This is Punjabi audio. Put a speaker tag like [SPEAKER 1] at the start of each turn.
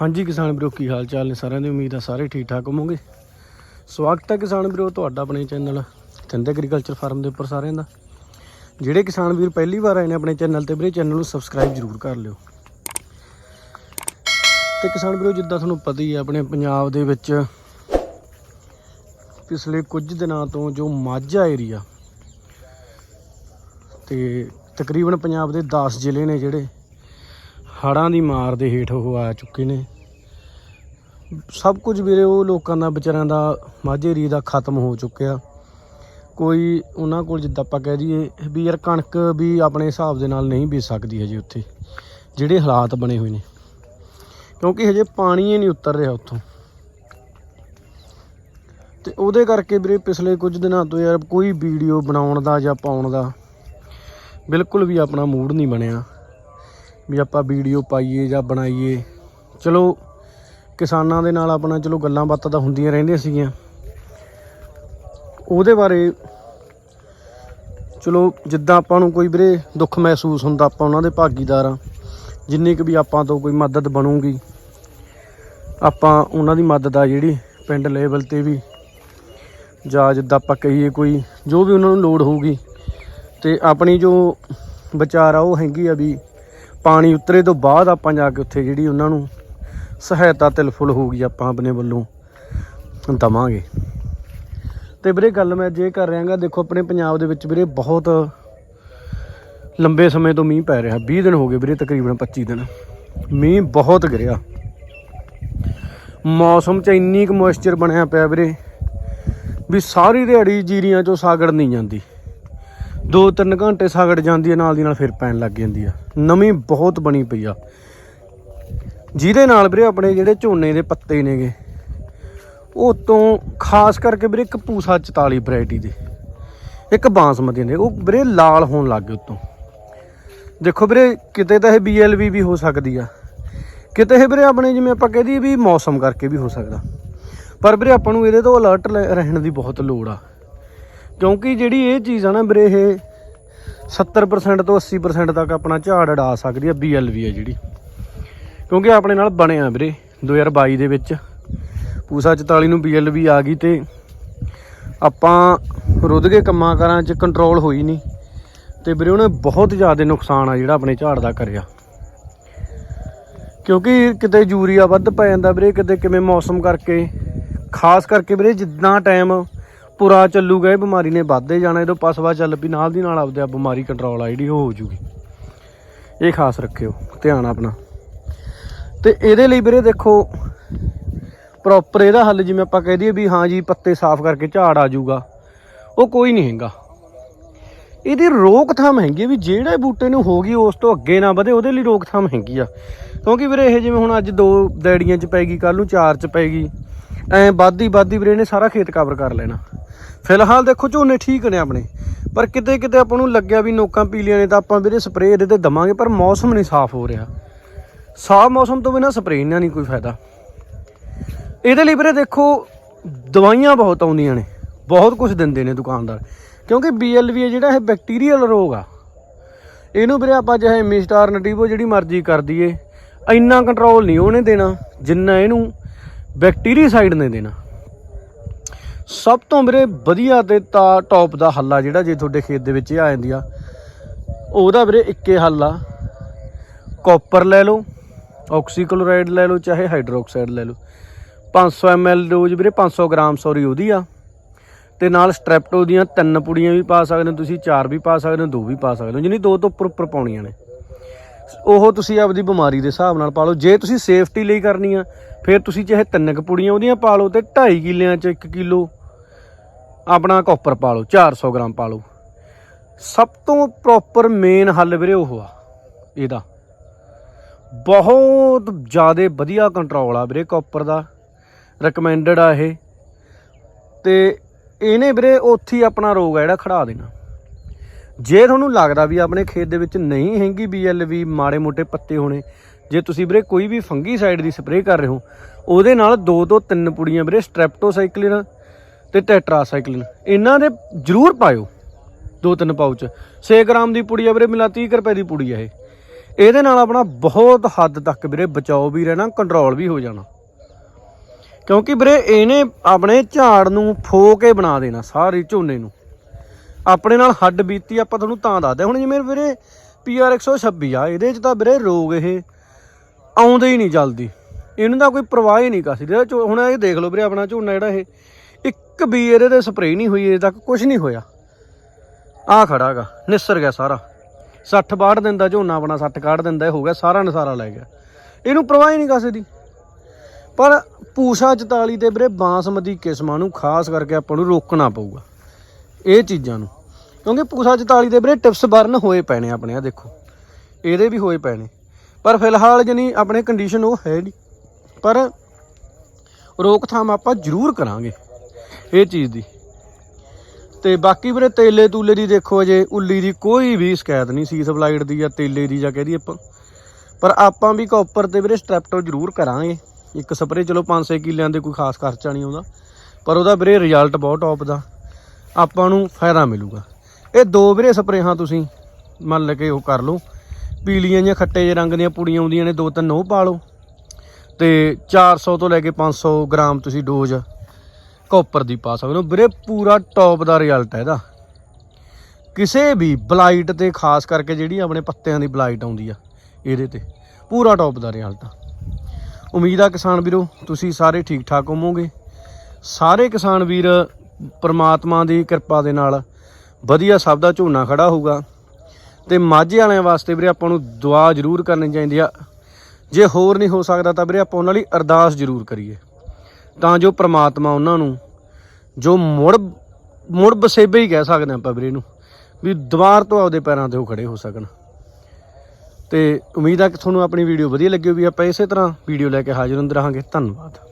[SPEAKER 1] ਹਾਂਜੀ ਕਿਸਾਨ ਵੀਰੋ, ਕੀ ਹਾਲ ਚਾਲ ਨੇ? ਸਾਰਿਆਂ ਦੀ ਉਮੀਦ ਆ ਸਾਰੇ ਠੀਕ ਠਾਕ ਹੋਵੋਗੇ। ਸਵਾਗਤ ਹੈ ਕਿਸਾਨ ਵੀਰੋ, ਤੁਹਾਡਾ ਆਪਣੇ ਚੈਨਲ ਥਿੰਦ ਐਗਰੀਕਲਚਰ ਫਾਰਮ ਦੇ ਉੱਪਰ ਸਾਰਿਆਂ ਦਾ। ਜਿਹੜੇ ਕਿਸਾਨ ਵੀਰ ਪਹਿਲੀ ਵਾਰ ਆਏ ਨੇ ਆਪਣੇ ਚੈਨਲ ਤੇ, ਵੀਰੇ ਚੈਨਲ ਨੂੰ ਸਬਸਕ੍ਰਾਈਬ ਜ਼ਰੂਰ ਕਰ ਲਿਓ। ਤੇ ਕਿਸਾਨ ਵੀਰੋ, ਜਿੱਦਾਂ ਤੁਹਾਨੂੰ ਪਤਾ ਹੀ ਹੈ ਆਪਣੇ ਪੰਜਾਬ ਦੇ ਵਿੱਚ ਪਿਛਲੇ ਕੁਝ ਦਿਨਾਂ ਤੋਂ ਜੋ ਮਾਝਾ ਏਰੀਆ ਤੇ ਤਕਰੀਬਨ ਪੰਜਾਬ ਦੇ 10 ਜ਼ਿਲ੍ਹੇ ਨੇ ਜਿਹੜੇ ਹੜਾਂ ਦੀ ਮਾਰ ਦੇ ਹੇਠ ਉਹ ਆ ਚੁੱਕੇ ਨੇ। ਸਭ ਕੁਝ ਵੀਰੇ ਉਹ ਲੋਕਾਂ ਦਾ, ਵਿਚਾਰਿਆਂ ਦਾ ਮਾਝੇ ਰੀ ਦਾ ਖਤਮ ਹੋ ਚੁੱਕਿਆ। ਕੋਈ ਉਹਨਾਂ ਕੋਲ ਜਿੱਦਾਂ ਆਪਾਂ ਕਹਿ ਦਈਏ ਵੀ ਯਾਰ ਕਣਕ ਵੀ ਆਪਣੇ ਹਿਸਾਬ ਦੇ ਨਾਲ ਨਹੀਂ ਬੀਜ ਸਕਦੀ ਹਜੇ ਉੱਥੇ, ਜਿਹੜੇ ਹਾਲਾਤ ਬਣੇ ਹੋਏ ਨੇ। ਕਿਉਂਕਿ ਹਜੇ ਪਾਣੀ ਹੀ ਨਹੀਂ ਉਤਰ ਰਿਹਾ ਉੱਥੋਂ। ਤੇ ਉਹਦੇ ਕਰਕੇ ਵੀਰੇ ਪਿਛਲੇ ਕੁਝ ਦਿਨਾਂ ਤੋਂ ਯਾਰ ਕੋਈ ਵੀਡੀਓ ਬਣਾਉਣ ਦਾ ਜਾਂ ਪਾਉਣ ਦਾ ਬਿਲਕੁਲ ਵੀ ਆਪਣਾ ਮੂਡ ਨਹੀਂ ਬਣਿਆ। ਵੀ ਆਪਾਂ ਵੀਡੀਓ ਪਾਈਏ ਜਾਂ ਬਣਾਈਏ। ਚਲੋ, ਕਿਸਾਨਾਂ ਦੇ ਨਾਲ ਆਪਣਾ ਚਲੋ ਗੱਲਾਂ ਬਾਤਾਂ ਤਾਂ ਹੁੰਦੀਆਂ ਰਹਿੰਦੀਆਂ ਸੀਗੀਆਂ। ਉਹਦੇ ਬਾਰੇ ਚਲੋ ਜਿੱਦਾਂ ਆਪਾਂ ਨੂੰ ਕੋਈ ਵੀਰੇ ਦੁੱਖ ਮਹਿਸੂਸ ਹੁੰਦਾ, ਆਪਾਂ ਉਹਨਾਂ ਦੇ ਭਾਗੀਦਾਰ ਆ ਜਿੰਨੀ ਕੁ ਵੀ ਆਪਾਂ ਤੋਂ ਕੋਈ ਮਦਦ ਬਣੂਗੀ, ਆਪਾਂ ਉਹਨਾਂ ਦੀ ਮਦਦ ਆ ਜਿਹੜੀ ਪਿੰਡ ਲੈਵਲ ਤੇ ਵੀ। ਜਾਂ ਜਿੱਦਾਂ ਆਪਾਂ ਕਹੀਏ ਕੋਈ, ਜੋ ਵੀ ਉਹਨਾਂ ਨੂੰ ਲੋੜ ਹੋਊਗੀ। ਤੇ ਆਪਣੀ ਜੋ ਵਿਚਾਰ ਆ ਉਹ ਹੈਗੀ ਆ ਵੀ ਪਾਣੀ ਉਤਰੇ ਤੋਂ ਬਾਅਦ ਆਪਾਂ ਜਾ ਕੇ ਉੱਥੇ ਜਿਹੜੀ ਉਹਨਾਂ ਨੂੰ ਸਹਾਇਤਾ ਤਿਲਫੁਲ ਹੋਊਗੀ ਆਪਾਂ ਆਪਣੇ ਵੱਲੋਂ ਦਵਾਂਗੇ। ਤੇ ਵੀਰੇ ਗੱਲ ਮੈਂ ਜੇ ਕਰ ਰਿਹਾਗਾ, ਦੇਖੋ ਆਪਣੇ ਪੰਜਾਬ ਦੇ ਵਿੱਚ ਵੀਰੇ ਬਹੁਤ ਲੰਬੇ ਸਮੇਂ ਤੋਂ ਮੀਂਹ ਪੈ ਰਿਹਾ। 20 ਦਿਨ ਹੋ ਗਏ ਵੀਰੇ ਤਕਰੀਬਨ 25 ਦਿਨ। ਮੀਂਹ ਬਹੁਤ ਗਿਰਿਆ। ਮੌਸਮ 'ਚ ਇੰਨੀ ਕੁ ਮੋਇਸਚਰ ਬਣਿਆ ਪਿਆ ਵੀਰੇ ਵੀ ਸਾਰੀ ਦਿਹਾੜੀ ਜੀਰੀਆਂ 'ਚੋਂ ਸਾਗੜ ਨਹੀਂ ਜਾਂਦੀ। ਦੋ ਤਿੰਨ ਘੰਟੇ ਸਾਗੜ ਜਾਂਦੀ ਹੈ ਨਾਲ ਦੀ ਨਾਲ ਫਿਰ ਪੈਣ ਲੱਗ ਜਾਂਦੀ ਆ। ਨਵੀਂ ਬਹੁਤ ਬਣੀ ਪਈ ਆ। ਜਿਹਦੇ ਨਾਲ ਵੀਰੇ ਆਪਣੇ ਜਿਹੜੇ ਝੋਨੇ ਦੇ ਪੱਤੇ ਨੇਗੇ ਉਹ ਤੋਂ ਖਾਸ ਕਰਕੇ ਵੀਰੇ ਇੱਕ ਪੂਸਾ 44 ਵੈਰਾਈਟੀ ਦੇ, ਇੱਕ ਬਾਸਮਤੀ ਦੇ ਉਹ ਵੀਰੇ ਲਾਲ ਹੋਣ ਲੱਗ ਗਏ ਉਤੋਂ। ਦੇਖੋ ਵੀਰੇ, ਕਿਤੇ ਤਾਂ ਇਹ BLV ਵੀ ਹੋ ਸਕਦੀ ਆ। ਕਿਤੇ ਇਹ ਵੀਰੇ ਆਪਣੇ ਜਿਵੇਂ ਆਪਾਂ ਕਹਿ ਦਈਏ ਵੀ ਮੌਸਮ ਕਰਕੇ ਵੀ ਹੋ ਸਕਦਾ। ਪਰ ਵੀਰੇ ਆਪਾਂ ਨੂੰ ਇਹਦੇ ਤੋਂ ਅਲਰਟ ਰਹਿਣ ਦੀ ਬਹੁਤ ਲੋੜ ਆ। ਕਿਉਂਕਿ ਜਿਹੜੀ ਇਹ ਚੀਜ਼ ਆ ਨਾ ਵੀਰੇ, ਇਹ 70% ਤੋਂ 80% ਤੱਕ ਆਪਣਾ ਝਾੜ ਅੜਾ ਸਕਦੀ ਆ BLV ਹੈ ਜਿਹੜੀ। ਕਿਉਂਕਿ ਆਪਣੇ ਨਾਲ ਬਣਿਆ ਵੀਰੇ 2022 ਦੇ ਵਿੱਚ। ਪੂਸਾ 44 ਨੂੰ BLV ਆ ਗਈ ਤੇ ਆਪਾਂ ਰੁੱਧ ਕੇ ਕੰਮਾਂ ਕਾਰਾਂ 'ਚ ਕੰਟਰੋਲ ਹੋਈ ਨਹੀਂ ਤੇ ਵੀਰੇ ਉਹਨੇ ਬਹੁਤ ਜ਼ਿਆਦਾ ਨੁਕਸਾਨ ਆ ਜਿਹੜਾ ਆਪਣੇ ਝਾੜ ਦਾ ਕਰਿਆ। ਕਿਉਂਕਿ ਕਿਤੇ ਯੂਰੀਆ ਵੱਧ ਪੈ ਜਾਂਦਾ ਵੀਰੇ, ਕਿਤੇ ਕਿਵੇਂ ਮੌਸਮ ਕਰਕੇ। ਖਾਸ ਕਰਕੇ ਵੀਰੇ ਜਿੱਦਾਂ ਟਾਈਮ ਪੂਰਾ ਚੱਲੂਗਾ, ਇਹ ਬਿਮਾਰੀ ਨੇ ਵੱਧਦੇ ਜਾਣਾ ਜਦੋਂ ਪਸਵਾ ਚੱਲ ਪਈ, ਨਾਲ ਦੀ ਨਾਲ ਆਪਦੇ ਆ ਬਿਮਾਰੀ ਕੰਟਰੋਲ ਆ ਜਿਹੜੀ ਉਹ ਹੋ ਜੂਗੀ। ਇਹ ਖਾਸ ਰੱਖਿਓ, ਧਿਆਨ ਆਪਣਾ। ਤੇ ਇਹਦੇ ਲਈ ਵੀਰੇ ਦੇਖੋ ਪ੍ਰੋਪਰ ਇਹਦਾ ਹੱਲ ਜਿਵੇਂ ਆਪਾਂ ਕਹਿ ਦਈਏ ਵੀ ਹਾਂ ਜੀ, ਪੱਤੇ ਸਾਫ਼ ਕਰਕੇ ਝਾੜ ਆ ਜਾਊਗਾ ਉਹ ਕੋਈ ਨਹੀਂ ਹੈਗਾ। ਇਹਦੀ ਰੋਕਥਾਮ ਹੈਗੀ ਹੈ ਵੀ ਜਿਹੜੇ ਬੂਟੇ ਨੂੰ ਹੋ ਗਈ ਉਸ ਤੋਂ ਅੱਗੇ ਨਾ ਵਧੇ, ਉਹਦੇ ਲਈ ਰੋਕਥਾਮ ਹੈਗੀ ਆ। ਕਿਉਂਕਿ ਵੀਰੇ ਇਹ ਜਿਵੇਂ ਹੁਣ ਅੱਜ ਦੋ ਦੈੜੀਆਂ 'ਚ ਪੈਗੀ ਕੱਲ ਨੂੰ ਚਾਰ 'ਚ ਪੈਗੀ ਐ ਵੱਧਦੀ ਵੱਧਦੀ ਵੀਰੇ ਨੇ ਸਾਰਾ ਖੇਤ ਕਵਰ ਕਰ ਲੈਣਾ। ਫਿਲਹਾਲ ਦੇਖੋ ਝੋਨੇ ਠੀਕ ਨੇ ਆਪਣੇ, ਪਰ ਕਿਤੇ ਕਿਤੇ ਆਪਾਂ ਨੂੰ ਲੱਗਿਆ ਵੀ ਨੋਕਾਂ ਪੀਲੀਆਂ ਨੇ ਤਾਂ ਆਪਾਂ ਵੀਰੇ ਸਪਰੇਅ ਇਹਦੇ ਤੇ ਦਵਾਂਗੇ, ਪਰ ਮੌਸਮ ਨਹੀਂ ਸਾਫ਼ ਹੋ ਰਿਹਾ। ਸਾਫ਼ ਮੌਸਮ ਤੋਂ ਬਿਨਾਂ ਸਪਰੇਅ ਨਾਲ ਨਹੀਂ ਕੋਈ ਫਾਇਦਾ। ਇਹਦੇ ਲਈ ਵੀਰੇ ਦੇਖੋ, ਦਵਾਈਆਂ ਬਹੁਤ ਆਉਂਦੀਆਂ ਨੇ, ਬਹੁਤ ਕੁਝ ਦਿੰਦੇ ਨੇ ਦੁਕਾਨਦਾਰ। ਕਿਉਂਕਿ BLV ਹੈ ਜਿਹੜਾ ਇਹ ਬੈਕਟੀਰੀਅਲ ਰੋਗ ਆ। ਇਹਨੂੰ ਵੀਰੇ ਆਪਾਂ ਚਾਹੇ ਮਿਸਟਰ ਨਟੀਵੋ ਜਿਹੜੀ ਮਰਜ਼ੀ ਕਰ ਦਈਏ, ਇੰਨਾ ਕੰਟਰੋਲ ਨਹੀਂ ਉਹਨੇ ਦੇਣਾ, ਜਿੰਨਾ ਇਹਨੂੰ ਬੈਕਟੀਰੀਸਾਈਡ ਨੇ ਦੇਣਾ। ਸਭ ਤੋਂ ਮੇਰੇ ਵਧੀਆ ਤੇ ਤਾਂ ਟੌਪ ਦਾ ਹੱਲਾ ਜਿਹੜਾ ਜੇ ਤੁਹਾਡੇ ਖੇਤ ਦੇ ਵਿੱਚ ਇਹ ਆ ਜਾਂਦੀ ਆ, ਉਹਦਾ ਵੀਰੇ ਇੱਕੇ ਹੱਲ ਆ। ਕਾਪਰ ਲੈ ਲਓ ਆਕਸੀਕਲੋਰਾਈਡ ਲੈ ਲਓ, ਚਾਹੇ ਹਾਈਡਰੋਕਸਾਈਡ ਲੈ ਲਓ। 500 ml ਡੋਜ਼ ਵੀਰੇ 500 ਗ੍ਰਾਮ ਸੌਰੀ ਉਹਦੀ ਆ। ਤੇ ਨਾਲ ਸਟ੍ਰੈਪਟੋ ਦੀਆਂ ਤਿੰਨ ਪੁੜੀਆਂ ਵੀ ਪਾ ਸਕਦੇ ਹੋ ਤੁਸੀਂ, ਚਾਰ ਵੀ ਪਾ ਸਕਦੇ ਹੋ, ਦੋ ਵੀ ਪਾ ਸਕਦੇ ਹੋ, ਜਿਨੀ ਦੋ ਤੋਂ ਉੱਪਰ ਉੱਪਰ ਪਾਉਣੀਆਂ ਨੇ। ਉਹ ਤੁਸੀਂ ਆਪਦੀ ਬਿਮਾਰੀ ਦੇ ਹਿਸਾਬ ਨਾਲ ਪਾ ਲਓ ਜੇ ਤੁਸੀਂ ਸੇਫਟੀ ਲਈ ਕਰਨੀ ਆ, ਫਿਰ ਤੁਸੀਂ ਚਾਹੇ ਤਿੰਨ ਕੁ ਪੁੜੀਆਂ ਉਹਦੀਆਂ ਪਾ ਲਓ ਤੇ 2.5 ਕਿੱਲਿਆਂ ਚ 1 ਕਿਲੋ ਆਪਣਾ ਕਾਪਰ ਪਾ ਲਓ 400 ਗ੍ਰਾਮ ਪਾ ਲਓ ਸਭ ਤੋਂ ਪ੍ਰੋਪਰ ਮੇਨ ਹੱਲ ਵੀਰੇ ਉਹ ਆ, ਇਹਦਾ। ਬਹੁਤ ਜ਼ਿਆਦਾ ਵਧੀਆ ਕੰਟਰੋਲ ਆ ਵੀਰੇ ਕਾਪਰ ਦਾ ਰეკਮੈਂਡਡ ਆ ਇਹ। ਤੇ ਇਹਨੇ ਵੀਰੇ ਉੱਥੇ ਹੀ ਆਪਣਾ ਰੋਗ ਆ ਜਿਹੜਾ ਖੜਾ ਦੇਣਾ। ਜੇ ਤੁਹਾਨੂੰ ਲੱਗਦਾ ਵੀ ਆਪਣੇ ਖੇਤ ਦੇ ਵਿੱਚ ਨਹੀਂ ਹੈਗੀ BLV ਮਾੜੇ ਮੋਟੇ ਪੱਤੇ ਹੋਣੇ, ਜੇ ਤੁਸੀਂ ਵੀਰੇ ਕੋਈ ਵੀ ਫੰਗੀਸਾਈਡ ਦੀ ਸਪਰੇਅ ਕਰ ਰਹੇ ਹੋ, ਉਹਦੇ ਨਾਲ ਦੋ ਤੋਂ ਤਿੰਨ ਪੁੜੀਆਂ ਵੀਰੇ ਸਟ੍ਰੈਪਟੋਸਾਈਕਲਿਨ ਤੇ ਟੈਟਰਾਸਾਈਕਲਿਨ, ਇਹਨਾਂ ਦੇ ਜ਼ਰੂਰ ਪਾਇਓ, ਦੋ ਤਿੰਨ ਪਾਉਚ 6 ਗ੍ਰਾਮ ਦੀ ਪੁੜੀ ਆ ਵੀਰੇ ਮਿਲਾ 30 ਕੁ ਰੁਪਏ ਦੀ ਪੁੜੀ ਆ ਇਹ। ਇਹਦੇ ਨਾਲ ਆਪਣਾ ਬਹੁਤ ਹੱਦ ਤੱਕ ਵੀਰੇ ਬਚਾਓ ਵੀ ਰਹਿਣਾ ਕੰਟਰੋਲ ਵੀ ਹੋ ਜਾਣਾ। ਕਿਉਂਕਿ ਵੀਰੇ ਇਹਨੇ ਆਪਣੇ ਝਾੜ ਨੂੰ ਫੋ ਕੇ ਬਣਾ ਦੇਣਾ, ਸਾਰੇ ਝੋਨੇ ਨੂੰ। ਆਪਣੇ ਨਾਲ ਹੱਡ ਬੀਤੀ ਆਪਾਂ ਤੁਹਾਨੂੰ ਤਾਂ ਦੱਸਦੇ ਹੁਣ ਜਿਵੇਂ ਵੀਰੇ ਪੀਆਰ 126 ਆ, ਇਹਦੇ 'ਚ ਤਾਂ ਵੀਰੇ ਰੋਗ ਇਹ ਆਉਂਦੇ ਹੀ ਨਹੀਂ ਜਲਦੀ। ਇਹਨੂੰ ਤਾਂ ਕੋਈ ਪ੍ਰਵਾਹ ਹੀ ਨਹੀਂ ਕਾਸੀ ਇਹਦਾ ਹੁਣ ਇਹ ਦੇਖ ਲਓ ਵੀਰੇ ਆਪਣਾ ਝੋਨਾ ਜਿਹੜਾ ਇਹ, ਇੱਕ ਵੀ ਇਹਦੇ ਤੇ ਸਪਰੇਅ ਨਹੀਂ ਹੋਈ, ਅਜੇ ਤੱਕ ਕੁਝ ਨਹੀਂ ਹੋਇਆ। ਆ ਖੜਾਗਾ ਨਿਸਰ ਗਿਆ ਸਾਰਾ। 60 ਬਾੜ ਦਿੰਦਾ ਝੋਨਾ ਆਪਣਾ 60 ਕਾਢ ਦਿੰਦਾ ਇਹ ਹੋ ਗਿਆ, ਸਾਰਾ ਨਸਾਰਾ ਲੈ ਗਿਆ। ਇਹਨੂੰ ਪ੍ਰਵਾਹ ਹੀ ਨਹੀਂ ਕਿਸੇ ਦੀ ਪਰ ਪੂਸ਼ਾ 44 ਦੇ ਵੀਰੇ ਬਾਸਮਤੀ ਕਿਸਮਾਂ ਨੂੰ ਖਾਸ ਕਰਕੇ ਆਪਾਂ ਨੂੰ ਰੋਕਣਾ ਪਊਗਾ। ਇਹ ਚੀਜ਼ਾਂ ਨੂੰ। ਕਿਉਂਕਿ ਪੂਸ਼ਾ 44 ਦੇ ਵੀਰੇ ਟਿਪਸ ਬਰਨ ਹੋਏ ਪੈਣੇ ਆਪਣੇ ਆ ਦੇਖੋ। ਇਹਦੇ ਵੀ ਹੋਏ ਪੈਣੇ। ਪਰ ਫਿਲਹਾਲ ਜਨੀ ਆਪਣੇ ਕੰਡੀਸ਼ਨ ਉਹ ਹੈ ਨਹੀਂ। ਪਰ ਰੋਕਥਾਮ ਆਪਾਂ ਜ਼ਰੂਰ ਕਰਾਂਗੇ ਇਹ ਚੀਜ਼ ਦੀ। ਤੇ ਬਾਕੀ ਵੀਰੇ ਤੇਲੇ ਤੂਲੇ ਦੀ ਦੇਖੋ ਅਜੇ, ਉੱਲੀ ਦੀ ਕੋਈ ਵੀ ਸ਼ਿਕਾਇਤ ਨਹੀਂ ਸੀ ਸਪਲਾਈਡ ਦੀ ਜਾਂ ਤੇਲੇ ਦੀ ਜਾਂ ਕਹਦੀ ਆਪਾਂ। ਪਰ ਆਪਾਂ ਵੀ ਕਾਪਰ ਤੇ ਵੀਰੇ ਸਟ੍ਰੈਪਟੋ ਜ਼ਰੂਰ ਕਰਾਂਗੇ। ਇੱਕ ਸਪਰੇ ਚਲੋ 5-6 ਕਿੱਲਿਆਂ ਦੇ ਕੋਈ ਖਾਸ ਖਰਚਾ ਨਹੀਂ ਆਉਂਦਾ। ਪਰ ਉਹਦਾ ਵੀਰੇ ਰਿਜ਼ਲਟ ਬਹੁਤ ਟੌਪ ਦਾ। ਆਪਾਂ ਨੂੰ ਫਾਇਦਾ ਮਿਲੂਗਾ। ਇਹ ਦੋ ਵੀਰੇ ਸਪਰੇਹਾਂ ਤੁਸੀਂ ਮੰਨ ਕੇ ਉਹ ਕਰ ਲਓ। ਪੀਲੀਆਂ ਜਾਂ ਖੱਟੇ ਜਿਹੇ ਰੰਗ ਦੀਆਂ ਪੁੜੀਆਂ ਆਉਂਦੀਆਂ ਨੇ, ਦੋ ਤਿੰਨ ਉਹ ਪਾ ਲਓ। ਤੇ 400 ਤੋਂ ਲੈ ਕੇ 500 ਗ੍ਰਾਮ ਤੁਸੀਂ ਡੋਜ਼ ਕਾਪਰ ਦੀ ਪਾ ਸਕਦੇ ਹੋ। ਵੀਰੇ ਪੂਰਾ ਟੌਪ ਦਾ ਰਿਜ਼ਲਟ ਹੈ ਇਹਦਾ। ਕਿਸੇ ਵੀ ਬਲਾਈਟ ਤੇ ਖਾਸ ਕਰਕੇ ਜਿਹੜੀ ਆਪਣੇ ਪੱਤਿਆਂ ਦੀ ਬਲਾਈਟ ਆਉਂਦੀ ਆ, ਇਹਦੇ ਤੇ। ਪੂਰਾ ਟੌਪ ਦਾ ਰਿਜ਼ਲਟ ਆ। ਉਮੀਦ ਆ ਕਿਸਾਨ ਵੀਰੋ, ਤੁਸੀਂ ਸਾਰੇ ਠੀਕ ਠਾਕ ਹੋਵੋਗੇ। ਸਾਰੇ ਕਿਸਾਨ ਵੀਰ ਪਰਮਾਤਮਾ ਦੀ ਕਿਰਪਾ ਦੇ ਨਾਲ ਵਧੀਆ ਸਭ ਦਾ ਝੋਨਾ ਖੜਾ ਹੋਊਗਾ। ਤੇ ਮਾਝੇ ਵਾਲਿਆਂ ਵਾਸਤੇ ਵੀਰੇ ਆਪਾਂ ਨੂੰ ਦੁਆ ਜ਼ਰੂਰ ਕਰਨੀ ਚਾਹੀਦੀ ਆ। ਜੇ ਹੋਰ ਨਹੀਂ ਹੋ ਸਕਦਾ ਤਾਂ ਵੀਰੇ ਆਪਾਂ ਉਹਨਾਂ ਲਈ ਅਰਦਾਸ ਜ਼ਰੂਰ ਕਰੀਏ। ਤਾਂ ਜੋ ਪ੍ਰਮਾਤਮਾ ਉਹਨਾਂ ਨੂੰ, ਜੋ ਮੁੜ ਮੁੜ ਬਸੇਬੇ ਹੀ ਕਹਿ ਸਕਦੇ ਆਪਾਂ ਵੀਰੇ ਨੂੰ, ਵੀ ਦੁਬਾਰ ਤੋਂ ਆਪਦੇ ਪੈਰਾਂ ਤੇ ਉਹ ਖੜੇ ਹੋ ਸਕਣ। ਤੇ ਉਮੀਦ ਆ ਕਿ ਤੁਹਾਨੂੰ ਆਪਣੀ ਵੀਡੀਓ ਵਧੀਆ ਲੱਗੀ ਹੋਵੇ ਆਪਾਂ ਇਸੇ ਤਰ੍ਹਾਂ ਵੀਡੀਓ ਲੈ ਕੇ ਹਾਜ਼ਰ ਹੁੰਦੇ ਰਹਾਂਗੇ। ਧੰਨਵਾਦ।